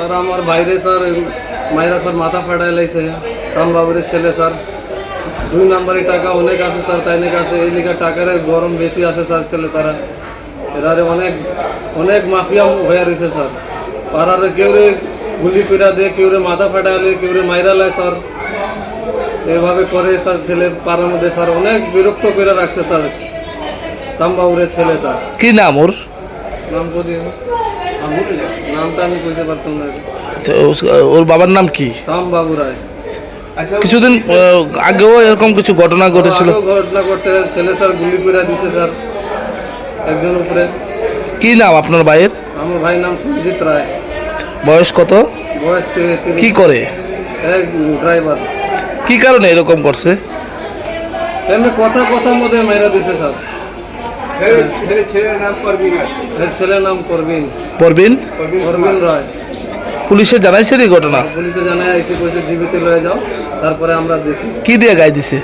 Sir, আমার বাইরে sir মায়েরা স্যার মাথা ফাটাই লাইছে। শ্যামবাবুরের ছেলে স্যার। দুই নম্বরে টাকা অনেক আছে স্যার, তাই নাকি আছে? এই লিখা টাকার গরম বেশি আছে স্যার ছেলে তারা। এরারে অনেক অনেক মাফিয়া হয়ে রয়েছে স্যার। পাড়ারে কেউ রে গুলি কইরা দেয় কেউ রে মাথা ফাটাইলে কেউ রে মাইরা লায় স্যার। এভাবে করে স্যার ছেলে পাড়ার মধ্যে স্যার অনেক বিরক্ত করে রাখছে স্যার। শ্যামবাবুরের ছেলে স্যার। কি নাম ওর? নাম নামটা আমি কইতে পারতাম না। তো ওর বাবার নাম কি? শ্যামবাবু রায়। কিছুদিন আগেও এরকম কিছু ঘটনা ঘটেছিল? ঘটনা করছে ছেলে স্যার গুলি করে দিছে স্যার। একজন উপরে। কি নাম আপনার ভাইয়ের? আমার ভাই নাম সুজিত রায়। বয়স কত? বয়স। কি করে? এক ড্রাইভার। কি কারণে এরকম করছে? এমনি কথা কথার মধ্যে মেরা দিছে স্যার। ছেলের নাম করবিন পরবিন রায়। পুলিশে জানাইছে এই ঘটনা? পুলিশে জানায় আইসি কইছে জীবিত লয়ে যাও তারপরে আমরা দেখি। কি দিয়ে গাই দিছে?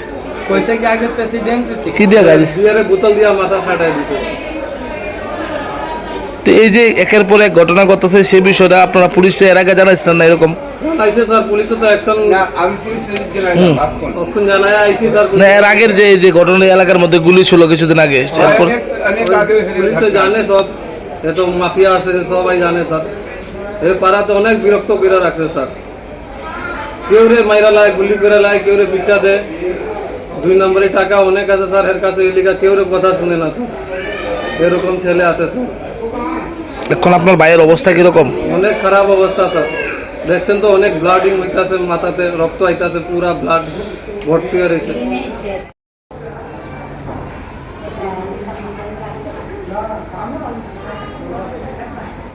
কইছে কি আগে প্রেসিডেন্ট কি দিয়ে গায়ে দিছে? বোতল দিয়া মাথা ফাটাই দিছে। তো এই যে একের পর এক ঘটনা ঘটছে সে বিষয়টা আপনারা পুলিশে এর আগে জানাইছেন না এরকম? আইসে স্যার পুলিশে তো অ্যাকশন না জানাই হুম। না আপন কখন জানায়? আইসি স্যার এর আগের যে যে ঘটনা এলাকার মধ্যে গুলি ছিল কিছুদিন আগে পুলিশে জানে সব। এ তো মাফিয়া আছে সবাই জানে স্যার। পাড়াতে অনেক বিরক্ত করে রাখছে স্যার। কেউ রে মাইরা লায় গুলি করে লায় কেউ রে দেয় দুই নম্বরে টাকা অনেক আছে স্যার এর কাছে এলিকা কেউ রে কথা শুনে না স্যার। এরকম ছেলে আছে স্যার। এখন আপনার ভাইয়ের অবস্থা কীরকম? অনেক খারাপ অবস্থা স্যার দেখছেন তো, অনেক ব্লাডিং হইতাছে, মাথাতে রক্ত আইতাছে, পুরা ব্লাড ভর্তি হয়ে